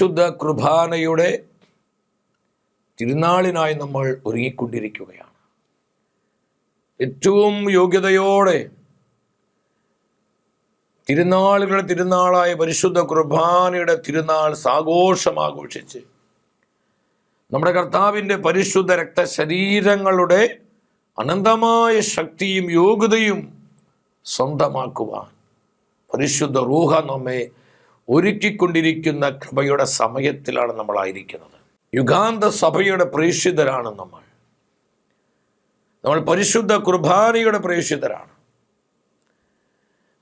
പരിശുദ്ധ കുർബാനയുടെ തിരുനാളിനായി നമ്മൾ ഒരുങ്ങിക്കൊണ്ടിരിക്കുകയാണ്. ഏറ്റവും യോഗ്യതയോടെ തിരുനാളുകളുടെ തിരുനാളായ പരിശുദ്ധ കുർബാനയുടെ തിരുനാൾ സാഘോഷം ആഘോഷിച്ച് നമ്മുടെ കർത്താവിന്റെ പരിശുദ്ധ രക്തശരീരങ്ങളുടെ അനന്തമായ ശക്തിയും യോഗ്യതയും സ്വന്തമാക്കുവാൻ പരിശുദ്ധ റൂഹ നമ്മെ ഒരുക്കിക്കൊണ്ടിരിക്കുന്ന കൃപയുടെ സമയത്തിലാണ് നമ്മളായിരിക്കുന്നത്. യുഗാന്ത സഭയുടെ പ്രേക്ഷിതരാണ് നമ്മൾ. നമ്മൾ പരിശുദ്ധ കുർബാനയുടെ പ്രേക്ഷിതരാണ്.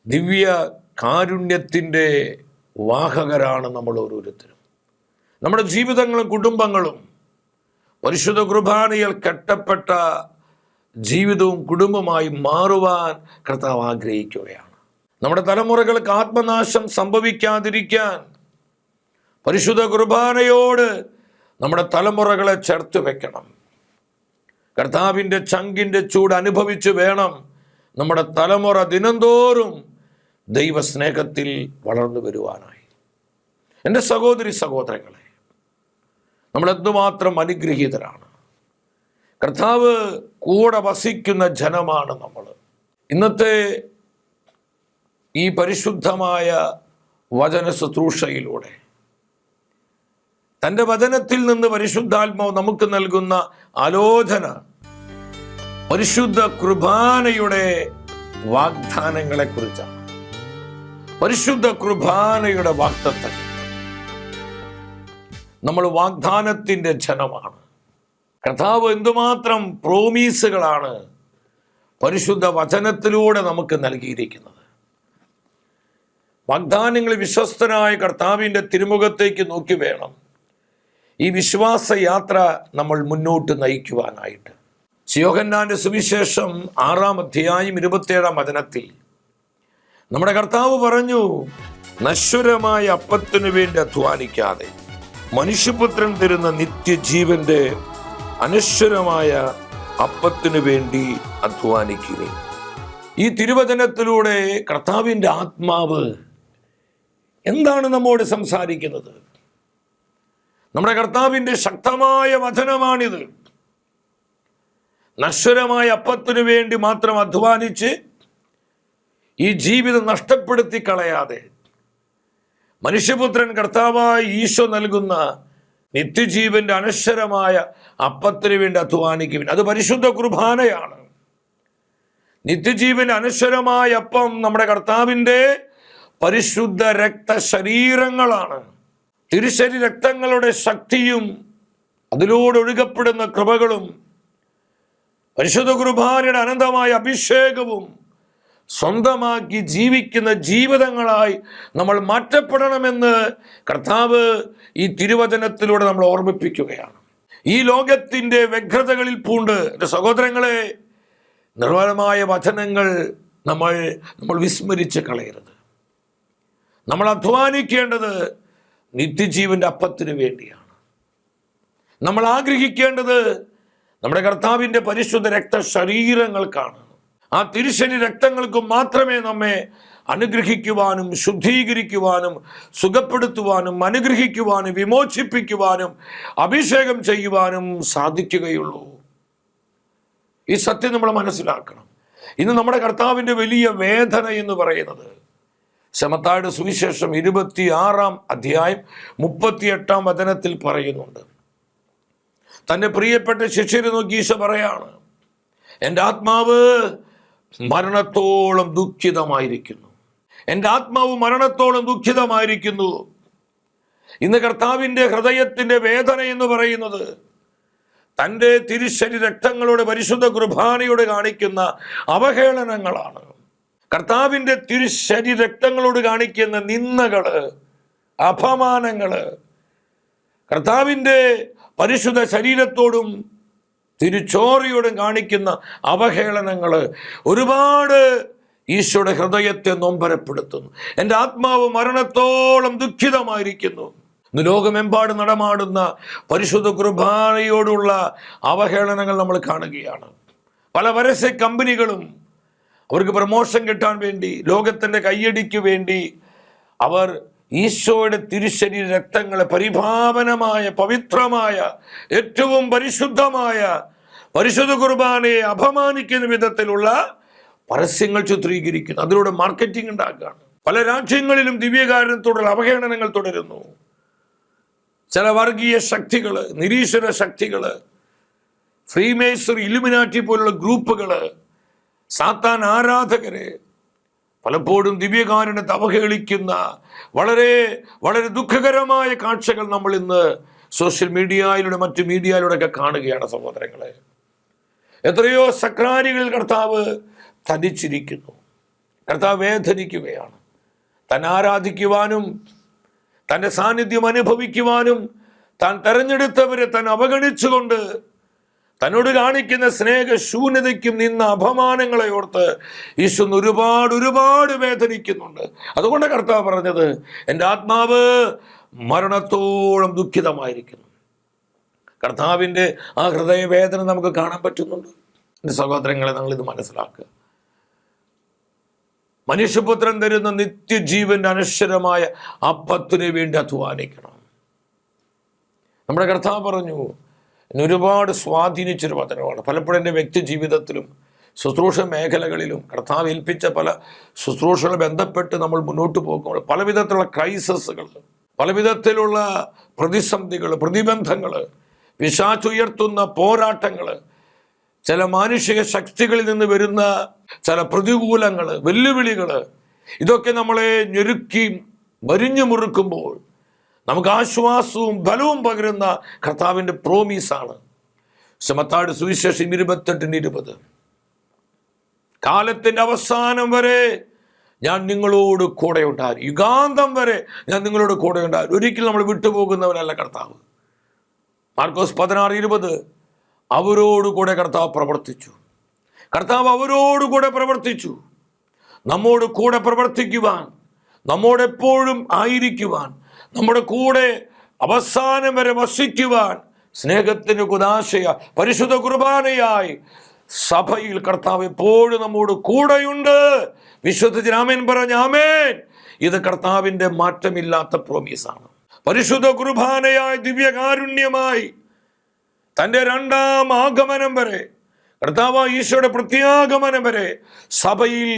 ദിവ്യ കാരുണ്യത്തിന്റെ വാഹകരാണ് നമ്മൾ ഓരോരുത്തരും. നമ്മുടെ ജീവിതങ്ങളും കുടുംബങ്ങളും പരിശുദ്ധ കുർബാനയിൽ കെട്ടപ്പെട്ട ജീവിതവും കുടുംബമായി മാറുവാൻ കർത്താവ് ആഗ്രഹിക്കുകയാണ്. നമ്മുടെ തലമുറകൾക്ക് ആത്മനാശം സംഭവിക്കാതിരിക്കാൻ പരിശുദ്ധ കുർബാനയോട് നമ്മുടെ തലമുറകളെ ചേർത്ത് വെക്കണം. കർത്താവിന്റെ ചങ്കിന്റെ ചൂട് അനുഭവിച്ച് വേണം നമ്മുടെ തലമുറ ദിനംതോറും ദൈവസ്നേഹത്തിൽ വളർന്നു വരുവാനായി. എന്റെ സഹോദരി സഹോദരങ്ങളെ നമ്മൾ എന്തുമാത്രം അനുഗ്രഹീതരാണ്. കർത്താവ് കൂടെ വസിക്കുന്ന ജനമാണ് നമ്മൾ. ഇന്നത്തെ ഈ പരിശുദ്ധമായ വചന ശുശ്രൂഷയിലൂടെ. തന്റെ വചനത്തിൽ നിന്ന് പരിശുദ്ധാത്മാവ് നമുക്ക് നൽകുന്ന ആലോചന പരിശുദ്ധ കുർബാനയുടെ വാഗ്ദാനങ്ങളെ കുറിച്ചാണ് പരിശുദ്ധ കുർബാനയുടെ വാക്തത്വം നമ്മൾ വാഗ്ദാനത്തിന്റെ ജനമാണ്. കർത്താവ് എന്തുമാത്രം പ്രോമീസുകളാണ് പരിശുദ്ധ വചനത്തിലൂടെ നമുക്ക് നൽകിയിരിക്കുന്നത്. വാഗ്ദാനങ്ങൾ വിശ്വസ്തനായ കർത്താവിന്റെ തിരുമുഖത്തേക്ക് നോക്കി വേണം. ഈ വിശ്വാസ യാത്ര നമ്മൾ മുന്നോട്ട് നയിക്കുവാനായിട്ട്. ശിയോഹന്നാന്റെ സുവിശേഷം ആറാം അധ്യായം ഇരുപത്തിയേഴാം വചനത്തിൽ നമ്മുടെ കർത്താവ് പറഞ്ഞു നശ്വരമായ അപ്പത്തിനു വേണ്ടി അധ്വാനിക്കാതെ മനുഷ്യപുത്രൻ തരുന്ന നിത്യജീവന്റെ അനശ്വരമായ അപ്പത്തിനു വേണ്ടി അധ്വാനിക്കുകയും. ഈ തിരുവചനത്തിലൂടെ കർത്താവിന്റെ ആത്മാവ് എന്താണ് നമ്മോട് സംസാരിക്കുന്നത്? നമ്മുടെ കർത്താവിന്റെ ശക്തമായ വചനമാണിത്. നശ്വരമായ അപ്പത്തിനു വേണ്ടി മാത്രം അധ്വാനിച്ച് ഈ ജീവിതം നഷ്ടപ്പെടുത്തി കളയാതെ മനുഷ്യപുത്രൻ കർത്താവായ ഈശോ നൽകുന്ന നിത്യജീവന്റെ അനശ്വരമായ അപ്പത്തിനു വേണ്ടി അധ്വാനിക്കുവിൻ. അത് പരിശുദ്ധ കുർബാനയാണ്. നിത്യജീവന്റെ അനശ്വരമായ അപ്പം നമ്മുടെ കർത്താവിന്റെ പരിശുദ്ധ രക്ത ശരീരങ്ങളാണ് തിരുശരി രക്തങ്ങളുടെ ശക്തിയും അതിലൂടെ ഒഴുകപ്പെടുന്ന കൃപകളും പരിശുദ്ധ കുർബാനയുടെ അനന്തമായ അഭിഷേകവും സ്വന്തമാക്കി ജീവിക്കുന്ന ജീവിതങ്ങളായി നമ്മൾ മാറ്റപ്പെടണമെന്ന് കർത്താവ് ഈ തിരുവചനത്തിലൂടെ നമ്മൾ ഓർമ്മിപ്പിക്കുകയാണ്. ഈ ലോകത്തിന്റെ വ്യഗ്രതകളിൽ പൂണ്ട് എന്റെ സഹോദരങ്ങളെ നിർമ്മലമായ വചനങ്ങൾ നമ്മൾ നമ്മൾ വിസ്മരിച്ച് കളയരുത്. നമ്മൾ അധ്വാനിക്കേണ്ടത് നിത്യജീവന്റെ അപ്പത്തിന് വേണ്ടിയാണ്. നമ്മൾ ആഗ്രഹിക്കേണ്ടത് നമ്മുടെ കർത്താവിന്റെ പരിശുദ്ധ രക്ത ശരീരങ്ങൾക്കാണ് ആ തിരുശനി രക്തങ്ങൾക്കും മാത്രമേ നമ്മെ അനുഗ്രഹിക്കുവാനും ശുദ്ധീകരിക്കുവാനും സുഖപ്പെടുത്തുവാനും അനുഗ്രഹിക്കുവാനും വിമോചിപ്പിക്കുവാനും അഭിഷേകം ചെയ്യുവാനും സാധിക്കുകയുള്ളൂ. ഈ സത്യം നമ്മൾ മനസ്സിലാക്കണം. ഇന്ന് നമ്മുടെ കർത്താവിന്റെ വലിയ വേദന എന്ന് പറയുന്നത് ശമത്തായുടെ സുവിശേഷം ഇരുപത്തി ആറാം അധ്യായം മുപ്പത്തിയെട്ടാം വചനത്തിൽ പറയുന്നുണ്ട്. തന്റെ പ്രിയപ്പെട്ട ശിഷ്യരെ നോക്കി ഈശ പറയാണ് എന്റെ ആത്മാവ് മരണത്തോളം ദുഃഖിതമായിരിക്കുന്നു. എന്റെ ആത്മാവ് മരണത്തോളം ദുഃഖിതമായിരിക്കുന്നു. ഇന്ന് കർത്താവിന്റെ ഹൃദയത്തിന്റെ വേദന എന്ന് പറയുന്നത് തന്റെ തിരുശരി രക്തങ്ങളുടെ പരിശുദ്ധ കുർബാനയോട് കാണിക്കുന്ന അവഹേളനങ്ങളാണ്. കർത്താവിന്റെ തിരുശരി രക്തങ്ങളോട് കാണിക്കുന്ന നിന്ദകൾ അപമാനങ്ങൾ കർത്താവിന്റെ പരിശുദ്ധ ശരീരത്തോടും തിരുച്ചോറിയോടും കാണിക്കുന്ന അവഹേളനങ്ങൾ ഒരുപാട് ഈശോയുടെ ഹൃദയത്തെ നൊമ്പരപ്പെടുത്തുന്നു. എന്റെ ആത്മാവ് മരണത്തോളം ദുഃഖിതമായിരിക്കുന്നു. ഇന്ന് ലോകമെമ്പാട് നടമാടുന്ന പരിശുദ്ധ കുർബാനയോടുള്ള അവഹേളനങ്ങൾ നമ്മൾ കാണുകയാണ്. പല പരസ്യ കമ്പനികളും അവർക്ക് പ്രമോഷൻ കിട്ടാൻ വേണ്ടി ലോകത്തിന്റെ കയ്യടിക്ക് വേണ്ടി അവർ ഈശോയുടെ തിരുശരീര രക്തങ്ങളെ പരിഭാവനമായ പവിത്രമായ ഏറ്റവും പരിശുദ്ധമായ പരിശുദ്ധ കുർബാനയെ അപമാനിക്കുന്ന വിധത്തിലുള്ള പരസ്യങ്ങൾ ചിത്രീകരിക്കുന്നു. അതിലൂടെ മാർക്കറ്റിംഗ് ഉണ്ടാക്കുകയാണ്. പല രാജ്യങ്ങളിലും ദിവ്യകാരണത്തോടുള്ള അവഹേളനങ്ങൾ തുടരുന്നു. ചില വർഗീയ ശക്തികൾ നിരീശ്വര ശക്തികൾ ഫ്രീമേസർ ഇലുമിനാറ്റി പോലുള്ള ഗ്രൂപ്പുകൾ സാത്താൻ ആരാധകരെ പലപ്പോഴും ദിവ്യകാരുണ്യത്തെ അവഹേളിക്കുന്ന വളരെ വളരെ ദുഃഖകരമായ കാഴ്ചകൾ നമ്മൾ ഇന്ന് സോഷ്യൽ മീഡിയയിലൂടെ മറ്റു മീഡിയയിലൂടെ ഒക്കെ കാണുകയാണ് സഹോദരങ്ങളെ. എത്രയോ സക്രാരികൾ കർത്താവ് തനിച്ചിരിക്കുന്നു കർത്താവ് വേദനിക്കുകയാണ്. തന്നെ ആരാധിക്കുവാനും തന്റെ സാന്നിധ്യം അനുഭവിക്കുവാനും താൻ തെരഞ്ഞെടുത്തവരെ താൻ അവഗണിച്ചുകൊണ്ട് തന്നോട് കാണിക്കുന്ന സ്നേഹ ശൂന്യതയ്ക്കും നിന്ന അപമാനങ്ങളെ ഓർത്ത് ഈശ്വൻ ഒരുപാട് ഒരുപാട് വേദനിക്കുന്നുണ്ട്. അതുകൊണ്ട് കർത്താവ് പറഞ്ഞത് എന്റെ ആത്മാവ് മരണത്തോളം ദുഃഖിതമായിരിക്കുന്നു. കർത്താവിന്റെ ആ ഹൃദയവേദന നമുക്ക് കാണാൻ പറ്റുന്നുണ്ട്. എന്റെ സഹോദരങ്ങളെ നമ്മളിത് മനസ്സിലാക്കുക. മനുഷ്യപുത്രൻ തരുന്ന നിത്യജീവന്റെ അനശ്വരമായ അപ്പത്തിനു വേണ്ടി അധ്വാനിക്കണം. നമ്മുടെ കർത്താവ് പറഞ്ഞു എന്നെ ഒരുപാട് സ്വാധീനിച്ചൊരു വചനമാണ് പലപ്പോഴും എന്റെ വ്യക്തി ജീവിതത്തിലും ശുശ്രൂഷ മേഖലകളിലും കർത്താവ് ഏൽപ്പിച്ച പല ശുശ്രൂഷകൾ ബന്ധപ്പെട്ട് നമ്മൾ മുന്നോട്ട് പോകുമ്പോൾ പലവിധത്തിലുള്ള ക്രൈസസുകൾ പലവിധത്തിലുള്ള പ്രതിസന്ധികൾ പ്രതിബന്ധങ്ങൾ പിശാച്ചുയർത്തുന്ന പോരാട്ടങ്ങൾ ചില മാനുഷിക ശക്തികളിൽ നിന്ന് വരുന്ന ചില പ്രതികൂലങ്ങൾ വെല്ലുവിളികൾ ഇതൊക്കെ നമ്മളെ ഞെരുക്കി മരിഞ്ഞു മുറുക്കുമ്പോൾ നമുക്ക് ആശ്വാസവും ബലവും പകരുന്ന കർത്താവിന്റെ പ്രോമീസാണ് ശമത്താട് സുവിശേഷം ഇരുപത്തെട്ടിന് ഇരുപത്. കാലത്തിന്റെ അവസാനം വരെ ഞാൻ നിങ്ങളോട് കൂടെ ഉണ്ടാകും യുഗാന്തം വരെ ഞാൻ നിങ്ങളോട് കൂടെ ഉണ്ടാകും ഒരിക്കലും നമ്മൾ വിട്ടുപോകുന്നവനല്ല കർത്താവ്. മാർക്കോസ് പതിനാറ് ഇരുപത്. അവരോടുകൂടെ കർത്താവ് പ്രവർത്തിച്ചു. കർത്താവ് അവരോടുകൂടെ പ്രവർത്തിച്ചു. നമ്മോട് കൂടെ പ്രവർത്തിക്കുവാൻ നമ്മോടെപ്പോഴും ആയിരിക്കുവാൻ നമ്മുടെ കൂടെ അവസാനം വരെ വസിക്കുവാൻ സ്നേഹത്തിന് കുദാശയ പരിശുദ്ധ കുർബാനയായി സഭയിൽ കർത്താവ് എപ്പോഴും നമ്മോട് കൂടെയുണ്ട്. വിശ്വസിച്ച് ആമേൻ പറഞ്ഞ ആമേൻ. ഇത് കർത്താവിന്റെ മാറ്റമില്ലാത്ത പ്രോമീസാണ് പരിശുദ്ധ കുർബാനയായി ദിവ്യകാരുണ്യമായി തന്റെ രണ്ടാം ആഗമനം വരെ കർത്താവ് ഈശോയുടെ പ്രത്യാഗമനം വരെ സഭയിൽ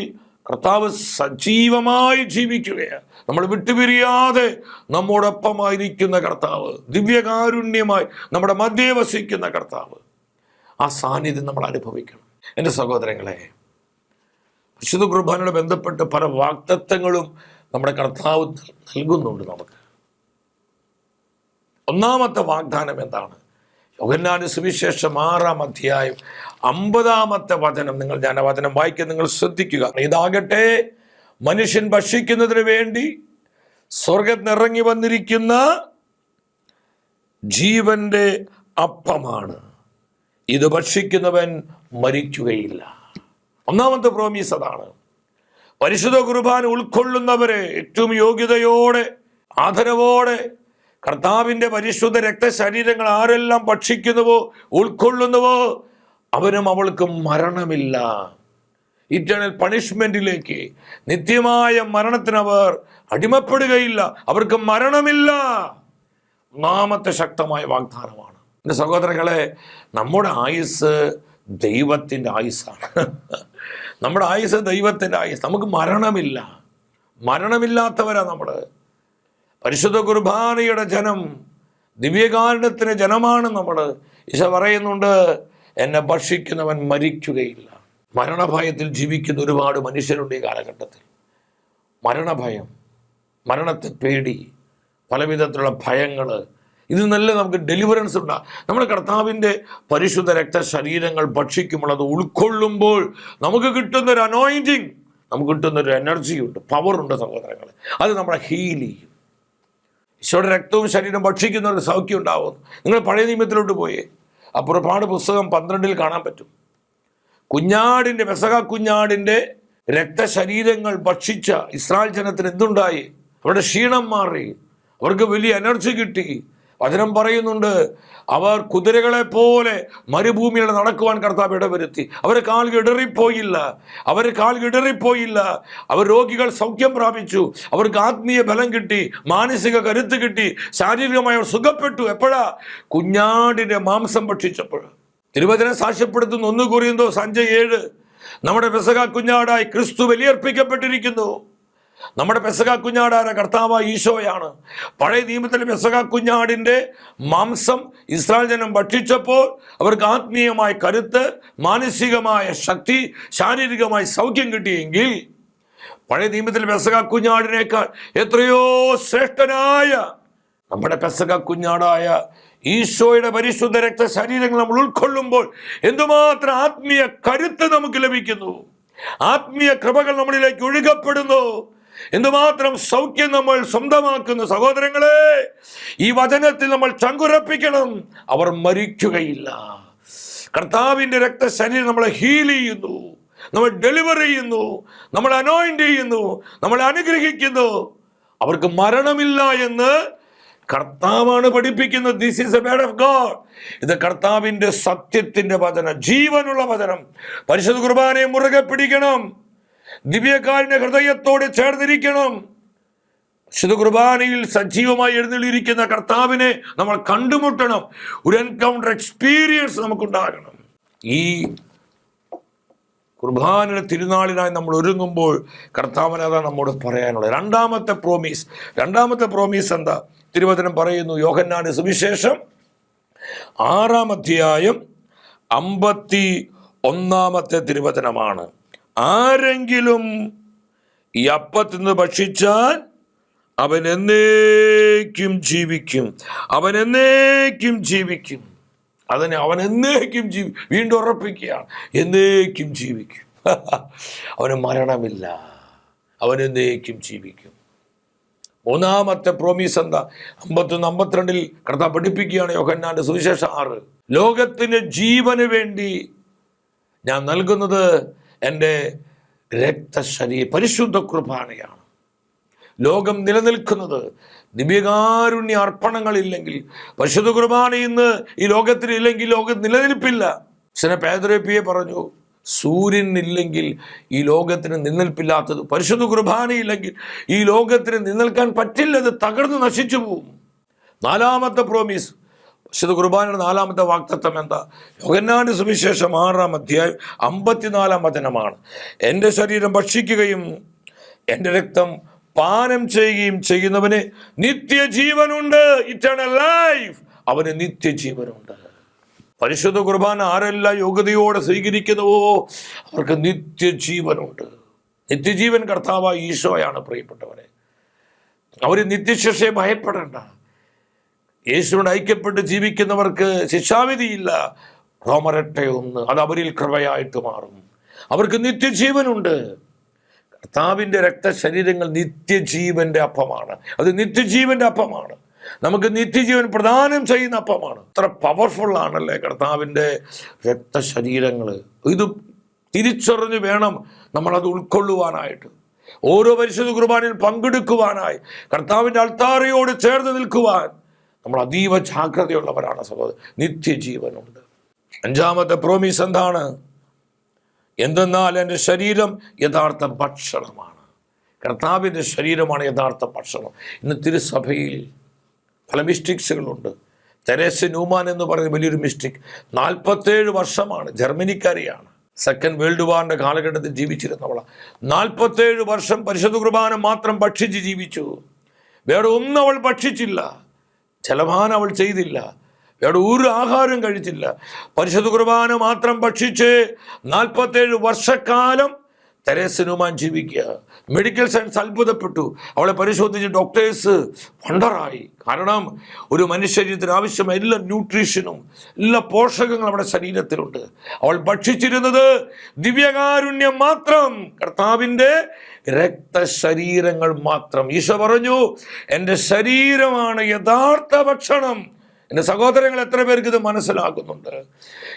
കർത്താവ് സജീവമായി ജീവിക്കുകയാണ്. നമ്മൾ വിട്ടുപിരിയാതെ നമ്മോടൊപ്പമായിരിക്കുന്ന കർത്താവ് ദിവ്യകാരുണ്യമായി നമ്മുടെ മധ്യേ വസിക്കുന്ന കർത്താവ്. ആ സാന്നിധ്യം നമ്മൾ അനുഭവിക്കണം. എന്റെ സഹോദരങ്ങളെ വിശുദ്ധ കുർബാനയോട് ബന്ധപ്പെട്ട് പല വാക്തത്വങ്ങളും നമ്മുടെ കർത്താവ് നൽകുന്നുണ്ട് നമുക്ക്. ഒന്നാമത്തെ വാഗ്ദാനം എന്താണ്? യോഹന്നാന് സുവിശേഷം ആറാം അധ്യായം അമ്പതാമത്തെ വചനം. നിങ്ങൾ ഞാൻ ആ വചനം വായിക്കാൻ നിങ്ങൾ ശ്രദ്ധിക്കുക. ഇതാകട്ടെ മനുഷ്യൻ ഭക്ഷിക്കുന്നതിന് വേണ്ടി സ്വർഗത്തിനിറങ്ങി വന്നിരിക്കുന്ന ജീവന്റെ അപ്പമാണ്. ഇത് ഭക്ഷിക്കുന്നവൻ മരിക്കുകയില്ല. ഒന്നാമത്തെ പ്രോമീസ് അതാണ്. പരിശുദ്ധ കുർബാന ഉൾക്കൊള്ളുന്നവരെ ഏറ്റവും യോഗ്യതയോടെ ആദരവോടെ കർത്താവിന്റെ പരിശുദ്ധ രക്തശരീരങ്ങൾ ആരെല്ലാം ഭക്ഷിക്കുന്നുവോ ഉൾക്കൊള്ളുന്നുവോ അവനും അവൾക്കും മരണമില്ല. ഇറ്റേണൽ പണിഷ്മെന്റിലേക്ക് നിത്യമായ മരണത്തിനവർ അടിമപ്പെടുകയില്ല. അവർക്ക് മരണമില്ല. ഒന്നാമത്തെ ശക്തമായ വാഗ്ദാനമാണ്. എന്റെ സഹോദരങ്ങളെ നമ്മുടെ ആയുസ് ദൈവത്തിന്റെ ആയുസ്സാണ്. നമ്മുടെ ആയുസ് ദൈവത്തിന്റെ ആയുസ് നമുക്ക് മരണമില്ല. മരണമില്ലാത്തവരാണ് നമ്മൾ പരിശുദ്ധ കുർബാനയുടെ ജനം ദിവ്യകാരണത്തിന് ജനമാണ് നമ്മൾ ഈശ പറയുന്നുണ്ട് എന്നെ ഭക്ഷിക്കുന്നവൻ മരിക്കുകയില്ല. മരണഭയത്തിൽ ജീവിക്കുന്ന ഒരുപാട് മനുഷ്യരുണ്ട് ഈ കാലഘട്ടത്തിൽ. മരണഭയം മരണത്തെ പേടി പലവിധത്തിലുള്ള ഭയങ്ങൾ ഇതിൽ നിന്നെല്ലാം നമുക്ക് ഡെലിവറൻസ് ഉണ്ടാകും നമ്മുടെ കർത്താവിന്റെ പരിശുദ്ധ രക്ത ശരീരങ്ങൾ ഭക്ഷിക്കുമ്പോൾ അത് ഉൾക്കൊള്ളുമ്പോൾ നമുക്ക് കിട്ടുന്നൊരു അനോയിന്റിങ് നമുക്ക് കിട്ടുന്നൊരു എനർജിയുണ്ട് പവറുണ്ട് സഹോദരങ്ങൾ അത് നമ്മളെ ഹീൽ ചെയ്യും. ഈശോയുടെ രക്തവും ശരീരം ഭക്ഷിക്കുന്നവർക്ക് സൗഖ്യം ഉണ്ടാവും നിങ്ങൾ പഴയ നിയമത്തിലോട്ട് പോയേ. ആ പുറപ്പാട് പുസ്തകം പന്ത്രണ്ടിൽ കാണാൻ പറ്റും. കുഞ്ഞാടിന്റെ വെസക കുഞ്ഞാടിന്റെ രക്തശരീരങ്ങൾ ഭക്ഷിച്ച ഇസ്രായേൽ ജനത്തിന് എന്തുണ്ടായി? അവരുടെ ക്ഷീണം മാറി. അവർക്ക് വലിയ എനർജി കിട്ടി. വചനം പറയുന്നുണ്ട്. അവർ കുതിരകളെ പോലെ മരുഭൂമിയിൽ നടക്കുവാൻ കർത്താവ് ഇടവരുത്തി. അവർ കാൽ ഇടറിപ്പോയില്ല. അവർ കാൽ ഇടറിപ്പോയില്ല. അവർ രോഗികൾ സൗഖ്യം പ്രാപിച്ചു. അവർക്ക് ആത്മീയ ബലം കിട്ടി. മാനസിക കരുത്ത് കിട്ടി. ശാരീരികമായി അവർ സുഖപ്പെട്ടു. എപ്പോഴാ? കുഞ്ഞാടിന്റെ മാംസം ഭക്ഷിച്ചപ്പോൾ. തിരുവചനം സാക്ഷ്യപ്പെടുത്തുന്ന ഒന്ന് കുറിയുന്നോ സഞ്ജയ് ഏഴ്. നമ്മുടെ പെസക കുഞ്ഞാടായി ക്രിസ്തു ബലിയർപ്പിക്കപ്പെട്ടിരിക്കുന്നു. നമ്മുടെ പെസക കുഞ്ഞാടാര കർത്താവ് ഈശോയാണ്. പഴയ നിയമത്തിൽ പെസക കുഞ്ഞാടിന്റെ മാംസം ഇസ്രായേൽ ജനം ഭക്ഷിച്ചപ്പോൾ അവർക്ക് ആത്മീയമായ കരുത്ത് മാനസികമായ ശക്തി ശാരീരികമായി സൗഖ്യം കിട്ടിയെങ്കിൽ പഴയ നിയമത്തിൽ പെസക കുഞ്ഞാടിനേക്കാൾ എത്രയോ ശ്രേഷ്ഠനായ നമ്മുടെ പെസക കുഞ്ഞാടായ ഈശോയുടെ പരിശുദ്ധ രക്ത ശരീരങ്ങൾ നമ്മൾ ഉൾക്കൊള്ളുമ്പോൾ എന്തുമാത്രം ആത്മീയ കരുത്ത് നമുക്ക് ലഭിക്കുന്നു. ആത്മീയ കൃപകൾ നമ്മളിലേക്ക് ഒഴുകപ്പെടുന്നു. എന്തുമാത്രം സൗഖ്യം നമ്മൾ സ്വന്തമാക്കുന്ന സഹോദരങ്ങളെ ഈ വചനത്തിൽ നമ്മൾ ചങ്കുറപ്പിക്കണം അവർ മരിക്കുകയില്ല. കർത്താവിന്റെ രക്തശരീരം നമ്മളെ ഹീൽ ചെയ്യുന്നു. നമ്മൾ ഡെലിവർ ചെയ്യുന്നു. നമ്മൾ അനോയിന്റ് ചെയ്യുന്നു. നമ്മൾ അനുഗ്രഹിക്കുന്നു. അവർക്ക് മരണമില്ല എന്ന് കർത്താവാണ് പഠിപ്പിക്കുന്നത്. This is a word of God ഇത് കർത്താവിന്റെ സത്യത്തിന്റെ വചനം. ജീവനുള്ള വചനം. പരിശുദ്ധ കുർബാനയെ മുറുകെ പിടിക്കണം. ദിവ്യകാലിന്റെ ഹൃദയത്തോട് ചേർന്നിരിക്കണം. ശുദ്ധ കുർബാനയിൽ സജീവമായി എഴുന്നള്ളിയിരിക്കുന്ന കർത്താവിനെ നമ്മൾ കണ്ടുമുട്ടണം. ഒരു എൻകൗണ്ടർ എക്സ്പീരിയൻസ് നമുക്കുണ്ടാകണം. ഈ കുർബാനയുടെ തിരുനാളിനായി നമ്മൾ ഒരുങ്ങുമ്പോൾ കർത്താവിനെ അതാണ് നമ്മോട് പറയാനുള്ളത്. രണ്ടാമത്തെ പ്രോമീസ് രണ്ടാമത്തെ പ്രോമീസ് എന്താ? തിരുവചനം പറയുന്നു യോഹന്നാന്റെ സുവിശേഷം ആറാം അധ്യായം അമ്പത്തി ഒന്നാമത്തെ തിരുവചനമാണ്. ആരെങ്കിലും ഈ അപ്പത്തിൽ നിന്ന് ഭക്ഷിച്ചാൽ അവൻ എന്നേക്കും ജീവിക്കും. അവൻ എന്നേക്കും ജീവിക്കും. അതിനെ അവൻ എന്നേക്കും ജീവി വീണ്ടും ഉറപ്പിക്കുകയാണ്. എന്നേക്കും ജീവിക്കും. അവന് മരണമില്ല. അവൻ എന്നേക്കും ജീവിക്കും. മൂന്നാമത്തെ പ്രോമീസ് എന്താ? അമ്പത്തൊന്ന് അമ്പത്തിരണ്ടിൽ കർത്താവ് പഠിപ്പിക്കുകയാണ് യോഹന്നാന്റെ സുവിശേഷം ആറ്. ലോകത്തിന് ജീവന് വേണ്ടി ഞാൻ നൽകുന്നത് എന്റെ രക്തശരീര പരിശുദ്ധ കുർബാനയാണ്. ലോകം നിലനിൽക്കുന്നത് ദിവ്യകാരുണ്യ അർപ്പണങ്ങളില്ലെങ്കിൽ പരിശുദ്ധ കുർബാന ഇന്ന് ഈ ലോകത്തിനില്ലെങ്കിൽ ലോകം നിലനിൽപ്പില്ല. സിന പേദരപ്പിയെ പറഞ്ഞു സൂര്യൻ ഇല്ലെങ്കിൽ ഈ ലോകത്തിന് നിലനിൽപ്പില്ലാത്തത് പരിശുദ്ധ കുർബാനയില്ലെങ്കിൽ ഈ ലോകത്തിന് നിലനിൽക്കാൻ പറ്റില്ലത് തകർന്ന് നശിച്ചു പോവും. നാലാമത്തെ പ്രോമിസ് വിശുദ്ധ കുർബാനയുടെ നാലാമത്തെ വാക്തത്വം എന്താ? യോഗന്നാന്റെ സുവിശേഷം ആറാം അധ്യായം അമ്പത്തിനാലാം വചനമാണ്. എന്റെ ശരീരം ഭക്ഷിക്കുകയും എന്റെ രക്തം പാനം ചെയ്യുകയും ചെയ്യുന്നവന് നിത്യജീവനുണ്ട് ഇറ്റേണൽ ലൈഫ് അവന് നിത്യജീവനുണ്ട്. പരിശുദ്ധ കുർബാന ആരെല്ലാം യോഗ്യതയോടെ സ്വീകരിക്കുന്നുവോ അവർക്ക് നിത്യജീവനുണ്ട്. നിത്യജീവൻ കർത്താവായ ഈശോയാണ് പ്രിയപ്പെട്ടവരെ അവർ നിത്യശിക്ഷയെ ഭയപ്പെടേണ്ട. യേശുവിനോട് ഐക്യപ്പെട്ട് ജീവിക്കുന്നവർക്ക് ശിക്ഷാവിധിയില്ല. റോമരട്ടെ ഒന്ന് അത് അവരിൽ കൃപയായിട്ട് മാറും. അവർക്ക് നിത്യജീവനുണ്ട്. കർത്താവിന്റെ രക്തശരീരങ്ങൾ നിത്യജീവന്റെ അപ്പമാണ്. അത് നിത്യജീവന്റെ അപ്പമാണ്. നമുക്ക് നിത്യജീവൻ പ്രദാനം ചെയ്യുന്ന അപ്പമാണ്. അത്ര പവർഫുൾ ആണല്ലേ കർത്താവിന്റെ രക്തശരീരങ്ങൾ. ഇത് തിരിച്ചറിഞ്ഞ് വേണം നമ്മളത് ഉൾക്കൊള്ളുവാനായിട്ട്. ഓരോ പരിശുദ്ധ കുർബാനയിൽ പങ്കെടുക്കുവാനായി. കർത്താവിന്റെ അൾത്താറയോട് ചേർന്ന് നിൽക്കുവാൻ. നമ്മൾ അതീവ ജാഗ്രതയുള്ളവരാണ് സഹോദരൻ. നിത്യജീവനുണ്ട്. അഞ്ചാമത്തെ പ്രോമിസ് എന്താണ്? എന്തെന്നാൽ എന്റെ ശരീരം യഥാർത്ഥ ഭക്ഷണമാണ്. കർത്താവിന്റെ ശരീരമാണ് യഥാർത്ഥ ഭക്ഷണം. ഇന്ന് തിരുസഭയിൽ പല മിസ്റ്റിക്സുകളുണ്ട് തെരേസ് ന്യൂമാൻ എന്ന് പറയുന്ന വലിയൊരു മിസ്റ്റിക് നാൽപ്പത്തേഴ് വർഷമാണ് ജർമ്മനിക്കാരിയാണ്. സെക്കൻഡ് വേൾഡ് വാറിന്റെ കാലഘട്ടത്തിൽ ജീവിച്ചിരുന്നവളാണ് നാൽപ്പത്തേഴ് വർഷം പരിശുദ്ധ കുർബാന മാത്രം ഭക്ഷിച്ച് ജീവിച്ചു. വേറെ ഒന്നും അവൾ ഭക്ഷിച്ചില്ല. ജലപാനം അവൾ ചെയ്തില്ല. വേറെ ഒരു ആഹാരം കഴിച്ചില്ല. പരിശുദ്ധ കുർബാന മാത്രം ഭക്ഷിച്ച് നാൽപ്പത്തേഴ് വർഷക്കാലം തെരേസനുമാൻ ജീവിക്കുക. മെഡിക്കൽ സയൻസ് അത്ഭുതപ്പെട്ടു. അവളെ പരിശോധിച്ച് ഡോക്ടേഴ്സ് വണ്ടറായി കാരണം ഒരു മനുഷ്യരീരത്തിന് ആവശ്യമായ എല്ലാ ന്യൂട്രീഷനും എല്ലാ പോഷകങ്ങളും നമ്മുടെ ശരീരത്തിലുണ്ട്. അവൾ ഭക്ഷിച്ചിരുന്നത് ദിവ്യകാരുണ്യം മാത്രം. കർത്താവിന്റെ രക്തശരീരങ്ങൾ മാത്രം. ഈശോ പറഞ്ഞു എന്റെ ശരീരമാണ് യഥാർത്ഥ ഭക്ഷണം. എന്റെ സഹോദരങ്ങൾ എത്ര പേർക്ക് ഇത് മനസ്സിലാക്കുന്നുണ്ട്?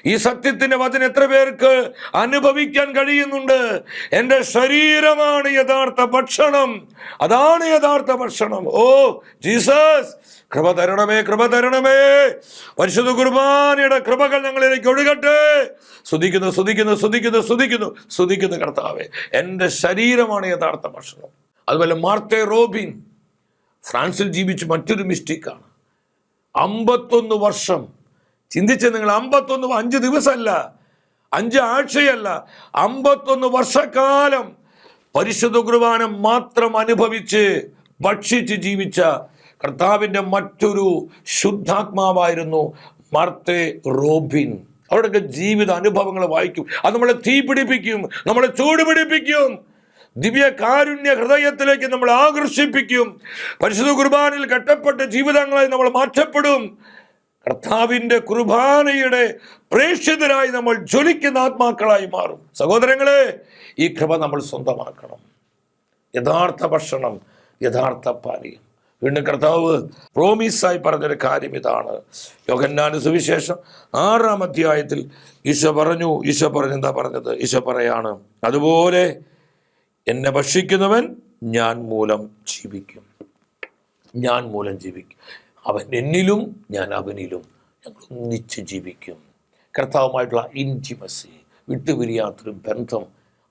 ഈ സത്യത്തിന്റെ വചനം എത്ര പേർക്ക് അനുഭവിക്കാൻ കഴിയുന്നുണ്ട്? എന്റെ ശരീരമാണ് യഥാർത്ഥ ഭക്ഷണം. അതാണ് യഥാർത്ഥ ഭക്ഷണം. ഓ ജീസസ് കൃപ തരണമേ കൃപ തരണമേ. പരിശുദ്ധ കുർബാനയുടെ കൃപകൾ ഞങ്ങളിലേക്ക് ഒഴുകട്ടെ. സ്തുതിക്കുന്നു സ്തുതിക്കുന്നു സ്തുതിക്കുന്നു സ്തുതിക്കുന്നു സ്തുതിക്കുന്നു കർത്താവേ. എന്റെ ശരീരമാണ് യഥാർത്ഥ ഭക്ഷണം. അതുപോലെ മാർത്തെ റോബിൻ ഫ്രാൻസിൽ ജീവിച്ച് മറ്റൊരു മിസ്റ്റേക്കാണ്. അമ്പത്തൊന്ന് വർഷം. ചിന്തിച്ച നിങ്ങൾ അമ്പത്തൊന്ന് അഞ്ച് ദിവസമല്ല അഞ്ച് ആഴ്ചയല്ല അമ്പത്തൊന്ന് വർഷക്കാലം പരിശുദ്ധ കുർബാന മാത്രം അനുഭവിച്ച് ഭക്ഷിച്ച് ജീവിച്ച കർത്താവിന്റെ മറ്റൊരു ശുദ്ധാത്മാവായിരുന്നു മാർത്തെ റോബിൻ. അവരുടെയൊക്കെ ജീവിത അനുഭവങ്ങൾ വായിക്കും. അത് നമ്മളെ തീ പിടിപ്പിക്കും നമ്മളെ ചൂട് പിടിപ്പിക്കും ദിവ്യ കാരുണ്യ ഹൃദയത്തിലേക്ക് നമ്മൾ ആകർഷിപ്പിക്കും. പരിശുദ്ധ കുർബാനയിൽ കെട്ടപ്പെട്ട ജീവിതങ്ങളായി നമ്മൾ മാറ്റപ്പെടും. കർത്താവിന്റെ കുർബാനയുടെ പ്രേക്ഷിതരായി നമ്മൾ ജ്വലിക്കുന്ന ആത്മാക്കളായി മാറും. സഹോദരങ്ങളെ ഈ കൃപ നമ്മൾ സ്വന്തമാക്കണം. യഥാർത്ഥ ഭക്ഷണം യഥാർത്ഥ പാനീയം. വീണ്ടും കർത്താവ് പ്രോമിസായി പറഞ്ഞൊരു കാര്യം ഇതാണ്. യോഗന്നാന സുവിശേഷം ആറാം അധ്യായത്തിൽ ഈശോ പറഞ്ഞു ഈശോ പറഞ്ഞു എന്താ പറഞ്ഞത്? ഈശോ പറയാണ് അതുപോലെ എന്നെ ഭക്ഷിക്കുന്നവൻ ഞാൻ മൂലം ജീവിക്കും. ഞാൻ മൂലം ജീവിക്കും. അവൻ എന്നിലും ഞാൻ അവനിലും ഞങ്ങൾ ഒന്നിച്ച് ജീവിക്കും. കർത്താവുമായിട്ടുള്ള ഇന്റിമസി വിട്ടുപിരിയാത്തൊരു ബന്ധം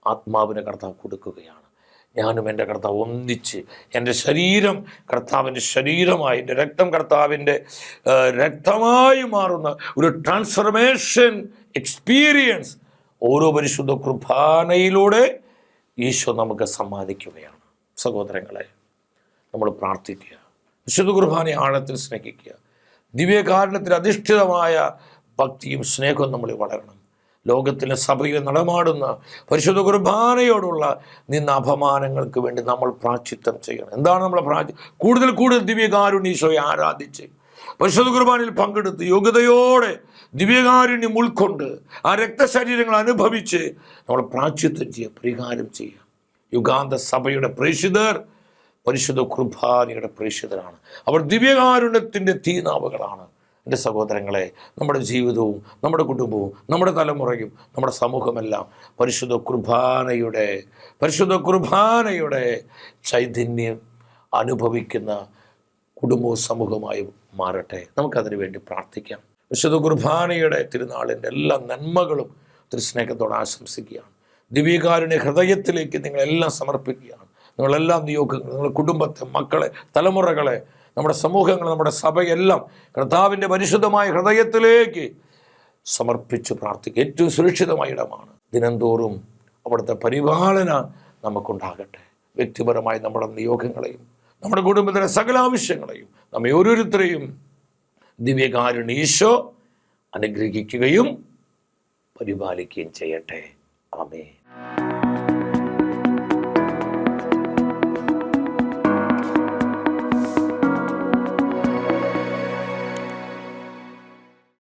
ആത്മാവിനെ കർത്താവ് കൊടുക്കുകയാണ്. ഞാനും എന്റെ കർത്താവ് ഒന്നിച്ച് എന്റെ ശരീരം കർത്താവിന്റെ ശരീരമായി എന്റെ രക്തം കർത്താവിന്റെ രക്തമായി മാറുന്ന ഒരു ട്രാൻസ്ഫർമേഷൻ എക്സ്പീരിയൻസ് ഓരോ പരിശുദ്ധ കുർബാനയിലൂടെ ഈശോ നമുക്ക് സമ്മാനിക്കുകയാണ്. സഹോദരങ്ങളെ നമ്മൾ പ്രാർത്ഥിക്കുക. വിശുദ്ധ കുർബാനെ ആഴത്തിൽ സ്നേഹിക്കുക. ദിവ്യകാരണത്തിൽ അധിഷ്ഠിതമായ ഭക്തിയും സ്നേഹവും നമ്മൾ വളരണം. ലോകത്തിലെ സഭയിൽ നടമാടുന്ന പരിശുദ്ധ കുർബാനയോടുള്ള നിന്ന അപമാനങ്ങൾക്ക് വേണ്ടി നമ്മൾ പ്രാചിത്വം ചെയ്യണം. എന്താണ് നമ്മൾ പ്രാചി കൂടുതൽ കൂടുതൽ ദിവ്യകാരുണ്യ ഈശോയെ ആരാധിച്ച് പരിശുദ്ധ കുർബാനയിൽ പങ്കെടുത്ത് യോഗ്യതയോടെ ദിവ്യകാരുണ്യം ഉൾക്കൊണ്ട് ആ രക്തശരീരങ്ങൾ അനുഭവിച്ച് നമ്മൾ പ്രാച്യത്വം ചെയ്യുക പരിഹാരം ചെയ്യുക യുഗാന്ത സഭയുടെ പ്രേക്ഷിതർ പരിശുദ്ധ കുർബാനയുടെ പ്രേക്ഷിതരാണ്. അവർ ദിവ്യകാരുണ്യത്തിന്റെ തീനാവുകളാണ്. എന്റെ സഹോദരങ്ങളെ നമ്മുടെ ജീവിതവും നമ്മുടെ കുടുംബവും നമ്മുടെ തലമുറയും നമ്മുടെ സമൂഹമെല്ലാം പരിശുദ്ധ കുർബാനയുടെ പരിശുദ്ധ കുർബാനയുടെ ചൈതന്യം അനുഭവിക്കുന്ന കുടുംബവും സമൂഹമായി മാറട്ടെ. നമുക്കതിനു വേണ്ടി പ്രാർത്ഥിക്കാം. വിശുദ്ധ കുർബാനയുടെ തിരുനാളിന്റെ എല്ലാ നന്മകളും തിരുസ്നേഹത്തോടെ ആശംസിക്കുകയാണ്. ദിവ്യകാരുണ്യ ഹൃദയത്തിലേക്ക് നിങ്ങളെല്ലാം സമർപ്പിക്കുകയാണ്. നിങ്ങളെല്ലാം നിയോഗങ്ങൾ നിങ്ങളുടെ കുടുംബത്തെ മക്കളെ തലമുറകളെ നമ്മുടെ സമൂഹങ്ങൾ നമ്മുടെ സഭയെല്ലാം കർത്താവിന്റെ പരിശുദ്ധമായ ഹൃദയത്തിലേക്ക് സമർപ്പിച്ച് പ്രാർത്ഥിക്കുക. ഏറ്റവും സുരക്ഷിതമായ ഇടമാണ്. ദിനംതോറും അവിടുത്തെ പരിപാലന നമുക്കുണ്ടാകട്ടെ. വ്യക്തിപരമായി നമ്മുടെ നിയോഗങ്ങളെയും നമ്മുടെ കുടുംബത്തിലെ സകല ആവശ്യങ്ങളെയും നമ്മെ ഓരോരുത്തരെയും ദിവ്യകാരുണ്യ ഈശോ അനുഗ്രഹിക്കുകയും പരിപാലിക്കുകയും ചെയ്യട്ടെ. ആമേ